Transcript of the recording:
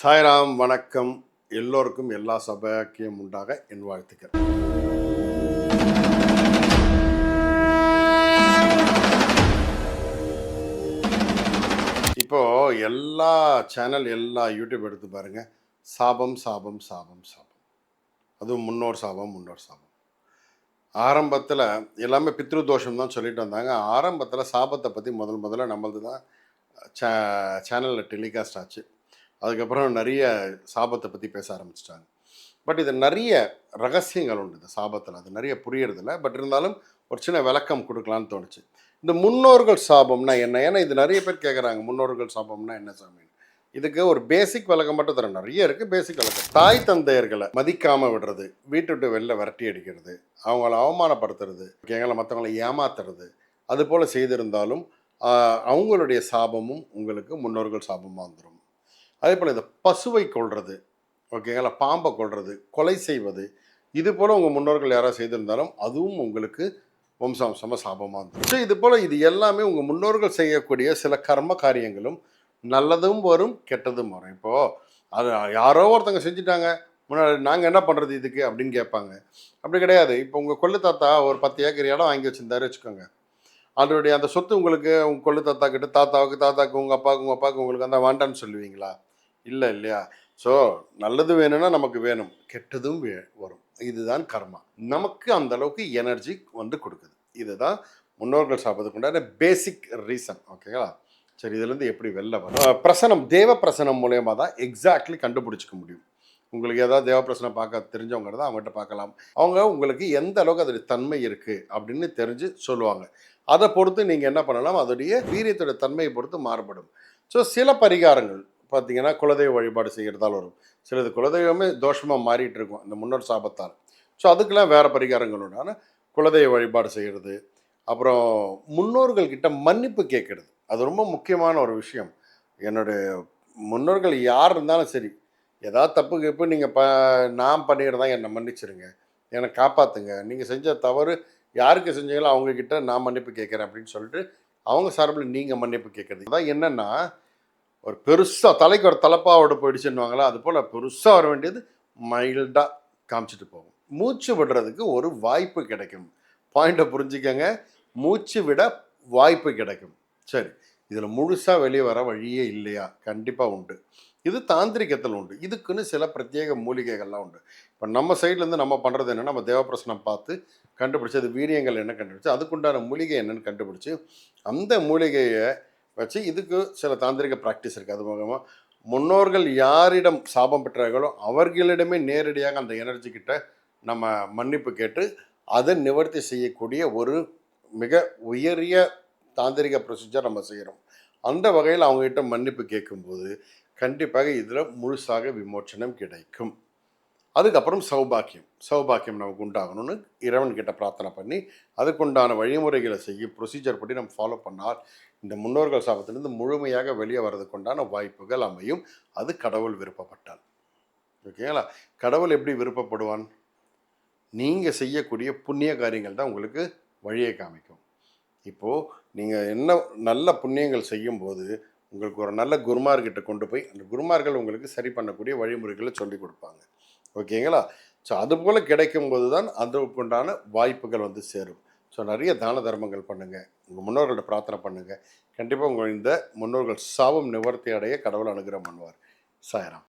சாய்ராம் வணக்கம். எல்லோருக்கும் எல்லா சபாக்கியம் உண்டாக என் வாழ்த்துக்கள். இப்போ எல்லா சேனல் எல்லா யூடியூப் எடுத்து பாருங்க. சாபம் சாபம் சாபம் சாபம். அதுவும் முன்னோர் சாபம் முன்னோர் சாபம். ஆரம்பத்தில் எல்லாமே பித்ரு தோஷம் தான் சொல்லிட்டு வந்தாங்க. ஆரம்பத்தில் சாபத்தை பற்றி முதல் முதல்ல நம்மளது தான் சே சேனலில் டெலிகாஸ்ட் ஆச்சு. அதுக்கப்புறம் நிறைய சாபத்தை பற்றி பேச ஆரம்பிச்சிட்டாங்க. பட் இது நிறைய ரகசியங்கள் உண்டு இந்த சாபத்தில். அது நிறைய புரியறதில்ல. பட் இருந்தாலும் ஒரு சின்ன விளக்கம் கொடுக்கலான்னு தோணுச்சு. இந்த முன்னோர்கள் சாபம்னா என்ன? ஏன்னா இது நிறைய பேர் கேட்குறாங்க முன்னோர்கள் சாபம்னா என்ன சாமி? இதுக்கு ஒரு பேசிக் விளக்கம் மட்டும் தரேன். நிறைய இருக்குது பேசிக் விளக்கம். தாய் தந்தையர்களை மதிக்காமல் விடுறது வீட்டு விட்டு வெளில விரட்டி அடிக்கிறது அவங்கள அவமானப்படுத்துறது எங்களை மற்றவங்களை ஏமாத்துறது அது போல் செய்திருந்தாலும் அவங்களுடைய சாபமும் உங்களுக்கு முன்னோர்கள் சாபமாக வந்துடும் அதே போல் இந்த பசுவை கொள்வது ஓகேங்களா பாம்பை கொள்வது கொலை செய்வது இது போல் உங்கள் முன்னோர்கள் யாராவது செய்திருந்தாலும் அதுவும் உங்களுக்கு வம்சாம்சமாக சாபமாக இருந்தது. ஸோ இது போல் இது எல்லாமே உங்கள் முன்னோர்கள் செய்யக்கூடிய சில கர்ம காரியங்களும் நல்லதும் வரும் கெட்டதும் வரும். இப்போது அது யாரோ ஒருத்தங்க செஞ்சுட்டாங்க முன்னாடி நாங்கள் என்ன பண்ணுறது இதுக்கு அப்படின்னு கேட்பாங்க. அப்படி கிடையாது. இப்போ உங்கள் கொள்ளு தாத்தா ஒரு பத்து ஏக்கர் இடம் வாங்கி வச்சுருந்தாரு வச்சுக்கோங்க. அதனுடைய அந்த சொத்து உங்களுக்கு உங்கள் கொள்ளு தாத்தா கிட்ட தாத்தாவுக்கு தாத்தாவுக்கு உங்கள் அப்பாவுக்கு உங்கள் அப்பாவுக்கு உங்களுக்கு அந்த வேண்டான்னு சொல்லுவீங்களா? இல்லை இல்லையா? ஸோ நல்லது வேணும்னா நமக்கு வேணும். கெட்டதும் வே வரும். இதுதான் கர்மா. நமக்கு அந்த அளவுக்கு எனர்ஜி வந்து கொடுக்குது. இதுதான் முன்னோர்கள் சாப்பிட்றதுக்கு உண்டான பேசிக் ரீசன் ஓகேங்களா சரி இதுலேருந்து எப்படி வெளில வரும் பிரசனம் தேவ பிரசனம் மூலயமா தான் எக்ஸாக்ட்லி கண்டுபிடிச்சிக்க முடியும். உங்களுக்கு ஏதாவது தேவ பிரசனம் பார்க்க தெரிஞ்சவங்க தான் அவங்ககிட்ட பார்க்கலாம். அவங்க உங்களுக்கு எந்த அளவுக்கு அதோடைய தன்மை இருக்குது அப்படின்னு தெரிஞ்சு சொல்லுவாங்க. அதை பொறுத்து நீங்கள் என்ன பண்ணலாம்? அதோடைய வீரியத்தோட தன்மையை பொறுத்து மாறுபடும். ஸோ சில பரிகாரங்கள். பார்த்தீங்கன்னா குலதெய்வ வழிபாடு செய்கிறதால வரும். சிலது குலதெய்வமே தோஷமாக மாறிட்டு இருக்கும் இந்த முன்னோர் சாபத்தால். ஸோ அதுக்கெல்லாம் வேறு பரிகாரங்கள் பரிகாரங்களுடான குலதெய்வ வழிபாடு செய்கிறது அப்புறம் முன்னோர்கள்கிட்ட மன்னிப்பு கேட்கறது அது ரொம்ப முக்கியமான ஒரு விஷயம். என்னுடைய முன்னோர்கள் யார் இருந்தாலும் சரி ஏதாவது தப்பு கிப்பு நீங்கள் ப நான் பண்ணிடுறதா என்னை மன்னிச்சிருங்க. என்னை காப்பாற்றுங்க நீங்கள் செஞ்ச தவறு யாருக்கு செஞ்சீங்களோ அவங்கக்கிட்ட நான் மன்னிப்பு கேட்குறேன் அப்படின்னு சொல்லிட்டு அவங்க சார்பில் நீங்கள் மன்னிப்பு கேட்குறது. அதான் என்னென்னா ஒரு பெருசாக தலைக்கு ஒரு தலைப்பாவோட போயிடுச்சுன்னுவாங்களா? அது போல் பெருசாக வர வேண்டியது மைல்டாக காமிச்சிட்டு போகும். மூச்சு விடுறதுக்கு ஒரு வாய்ப்பு கிடைக்கும். பாயிண்ட்டை புரிஞ்சுக்கங்க. மூச்சு விட வாய்ப்பு கிடைக்கும். சரி. இதில் முழுசாக வெளியே வர வழியே இல்லையா? கண்டிப்பாக உண்டு. இது தாந்திரிகத்தில் உண்டு. இதுக்குன்னு சில பிரத்யேக மூலிகைகள்லாம் உண்டு. இப்போ நம்ம சைட்லேருந்து நம்ம பண்ணுறது என்னென்னா நம்ம தேவப்பிரசனம் பார்த்து கண்டுபிடிச்சி அது வீரியங்கள் என்ன கண்டுபிடிச்சு அதுக்குண்டான மூலிகை என்னென்னு கண்டுபிடிச்சி அந்த மூலிகையை வச்சு இதுக்கு சில தாந்திரிக ப்ராக்டிஸ் இருக்குது அது மூலமாக முன்னோர்கள் யாரிடம் சாபம் பெற்றார்களோ அவர்களிடமே நேரடியாக அந்த எனர்ஜி கிட்ட நம்ம மன்னிப்பு கேட்டு அதை நிவர்த்தி செய்யக்கூடிய ஒரு மிக உயரிய தாந்திரிக ப்ரொசீஜர் நம்ம செய்கிறோம் அந்த வகையில் அவங்ககிட்ட மன்னிப்பு கேட்கும்போது கண்டிப்பாக இதில் முழுசாக விமோச்சனம் கிடைக்கும். அதுக்கப்புறம் சௌபாக்கியம். சௌபாக்கியம் நமக்கு உண்டாகணும்னு இறைவன்கிட்ட பிரார்த்தனை பண்ணி அதுக்குண்டான வழிமுறைகளை செய்ய ப்ரொசீஜர் படி நம்ம ஃபாலோ பண்ணால் இந்த முன்னோர்கள் சாபத்திலிருந்து முழுமையாக வெளியே வர்றதுக்குண்டான வாய்ப்புகள் அமையும். அது கடவுள் விருப்பப்பட்டால். ஓகேங்களா கடவுள் எப்படி விருப்பப்படுவான்? நீங்கள் செய்யக்கூடிய புண்ணிய காரியங்கள் தான் உங்களுக்கு வழியை காமிக்கும். இப்போது நீங்கள் என்ன நல்ல புண்ணியங்கள் செய்யும்போது உங்களுக்கு ஒரு நல்ல குருமார்கிட்ட கொண்டு போய் அந்த குருமார்கள் உங்களுக்கு சரி பண்ணக்கூடிய வழிமுறைகளை சொல்லி கொடுப்பாங்க. ஓகேங்களா? ஸோ அதுபோல் கிடைக்கும்போது தான் அதுக்குண்டான வாய்ப்புகள் வந்து சேரும். ஸோ நிறைய தான தர்மங்கள் பண்ணுங்கள் உங்கள் முன்னோர்கள்ட்ட பிரார்த்தனை பண்ணுங்கள் கண்டிப்பாக உங்கள் இந்த முன்னோர்கள் சாபம் நிவர்த்தி அடைய கடவுள் அனுகிரகம் பண்ணுவார். சாயராம்.